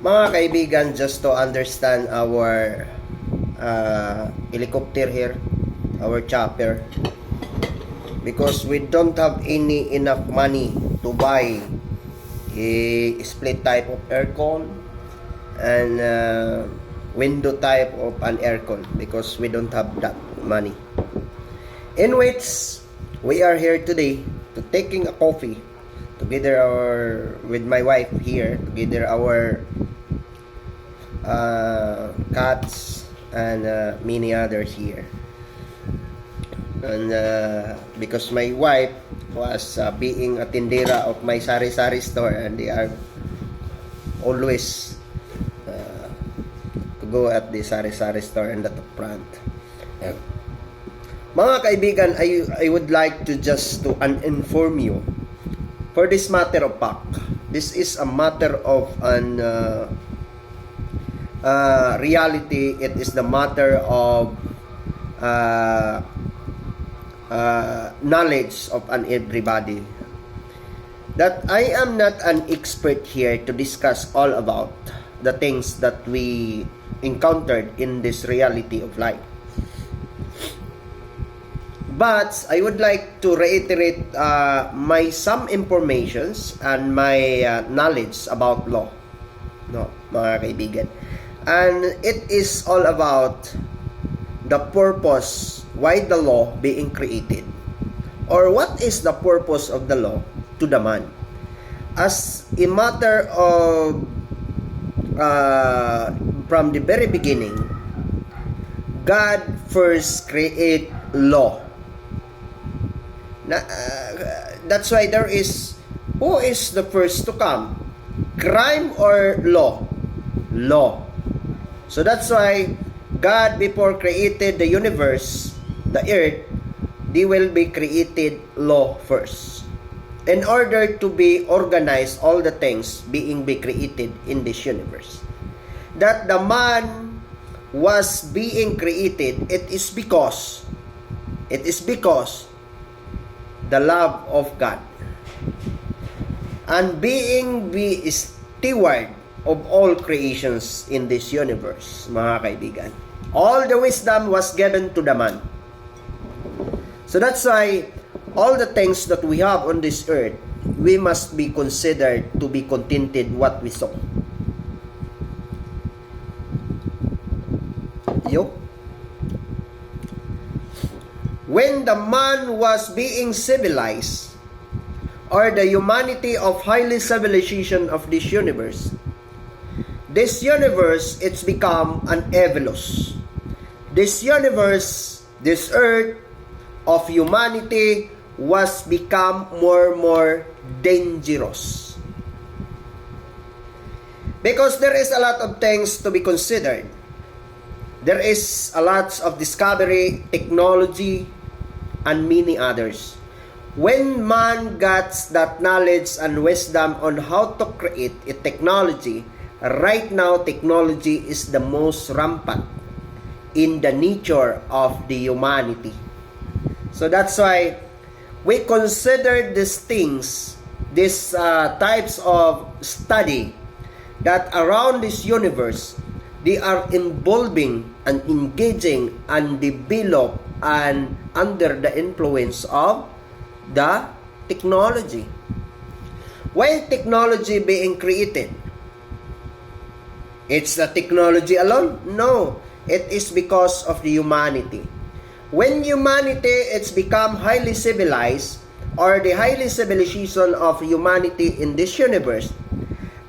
Mga kaibigan, just to understand our uh, helicopter here, our chopper, because we don't have any enough money to buy a split type of aircon and uh, window type of an aircon because we don't have that money. Which we are here today to taking a coffee together our with my wife here together our uh, cats and uh, many others here. And uh, because my wife was uh, being a tindera of my sari-sari store and they are always uh, to go at the sari-sari store and at the front. Uh, mga kaibigan I, I would like to just to uninform you. For this matter of fact this is a matter of an uh, uh, reality it is the matter of uh, uh, knowledge of an everybody. That I am not an expert here to discuss all about the things that we encountered in this reality of life. But I would like to reiterate uh, my some informations and my uh, knowledge about law. No mga kaibigan and it is all about the purpose why the law being created. Or what is the purpose of the law to the man? As a matter of uh, from the very beginning God first create law. Na, uh, that's why there is who is the first to come? Crime or law? Law so that's why God before created the universe the earth they will be created law first. In order to be organized all the things being be created in this universe. That the man was being created it is because it is because the love of God. And being be steward of all creations in this universe mga kaibigan. All the wisdom was given to the man. So that's why all the things that we have on this earth we must be considered to be contented what we saw yo. When the man was being civilized or the humanity of highly civilization of this universe this universe it's become an evolus this universe this earth of humanity was become more and more dangerous. Because there is a lot of things to be considered. There is a lot of discovery technology and many others. When man gets that knowledge and wisdom on how to create a technology right now technology is the most rampant in the nature of the humanity. So that's why we consider these things these uh, types of study that around this universe they are involving and engaging and develop and under the influence of the technology. Why technology being created it's the technology alone? No. It is because of the humanity. When humanity it's become highly civilized or the highly civilization of humanity in this universe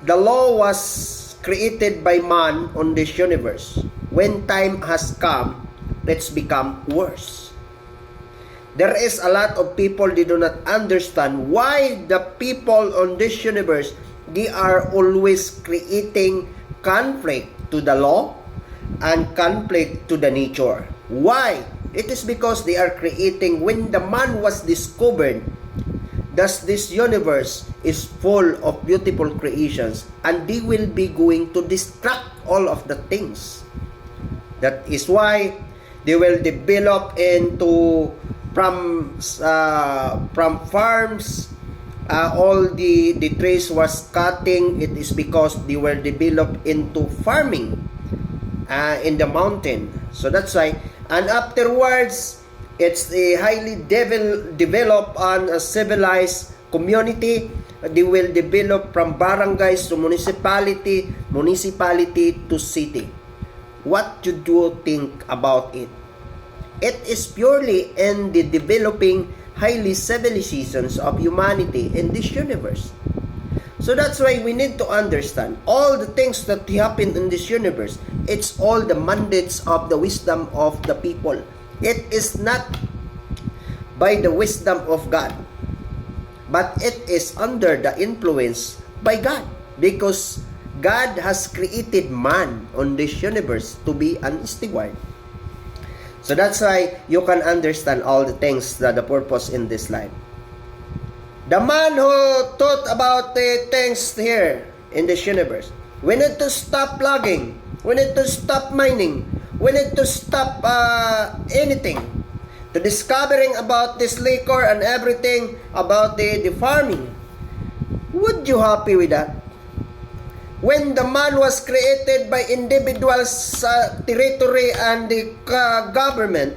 the law was created by man on this universe. When time has come let's become worse. There is a lot of people they do not understand why the people on this universe they are always creating conflict to the law and conflict to the nature. Why? It is because they are creating when the man was discovered thus this universe is full of beautiful creations and they will be going to distract all of the things. That is why they will develop into from uh, from farms uh, all the the trees was cutting. It is because they were developed into farming uh, in the mountain. So that's why and afterwards it's a highly devel- developed and a civilized community. They will develop from barangays to municipality municipality to city. What you do think about it? It is purely in the developing highly civilizations of humanity in this universe. So that's why we need to understand all the things that happen in this universe. It's all the mandates of the wisdom of the people. It is not by the wisdom of God, but it is under the influence by God because God has created man on this universe to be an steward. So that's why you can understand all the things that the purpose in this life. The man who thought about the things here in this universe, we need to stop logging. We need to stop mining. We need to stop uh, anything. To discovering about this liquor and everything about the, the farming. Would you happy with that? When the man was created by individuals sa territory and the uh, government,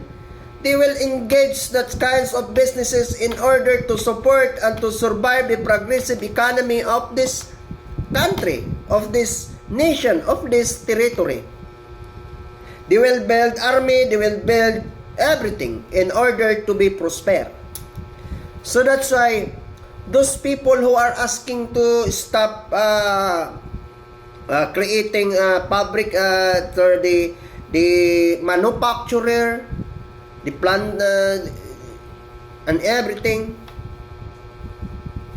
they will engage that kinds of businesses in order to support and to survive the progressive economy of this country, of this nation, of this territory. They will build army, they will build everything in order to be prosper. So that's why those people who are asking to stop uh, uh, creating uh, public uh, for the the manufacturer, the plant uh, and everything.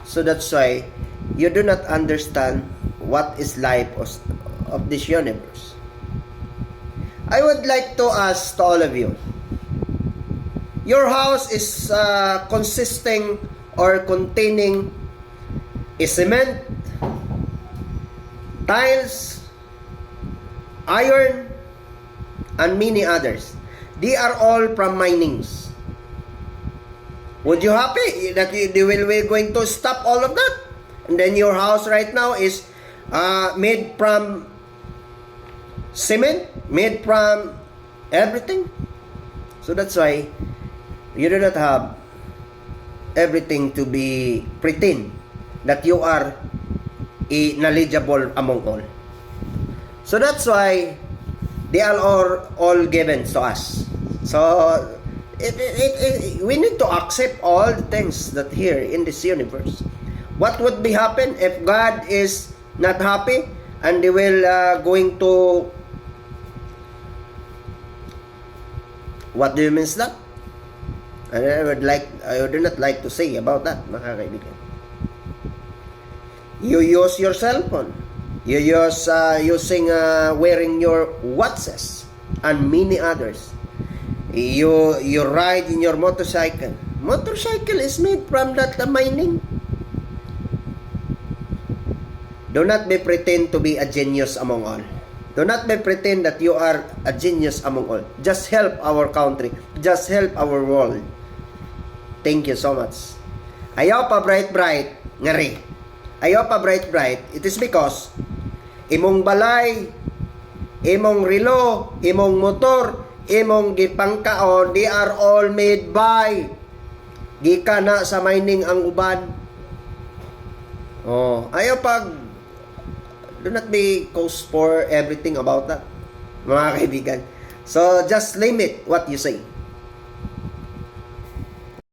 So that's why you do not understand what is life of, of this universe. I would like to ask to all of you. Your house is uh, consisting or containing a cement, tiles, iron, and many others. They are all from minings. Would you happy that you, they will be going to stop all of that? And then your house right now is uh, made from cement, made from everything. So that's why you do not have everything to be pretend that you are knowledgeable among all. So that's why they are all, all given to us. So it, it, it, it- we need to accept all the things that here in this universe. What would be happen if God is not happy and they will uh, going to What do you mean that? I would like I would not like to say about that, mga kaibigan. You use your cell phone. You use uh, using uh, wearing your watches and many others. You you ride in your motorcycle. Motorcycle is made from that mining. Do not be pretend to be a genius among all. Do not be pretend that you are a genius among all. Just help our country. Just help our world. Thank you so much. Ayaw pa bright bright ngari. Ayaw pa bright bright. It is because imong balay, imong relo, imong motor, imong gipangkaon, they are all made by gika na sa mining ang uban. Oh, ayaw pag do not be cause for everything about that, mga kaibigan. So, just limit what you say.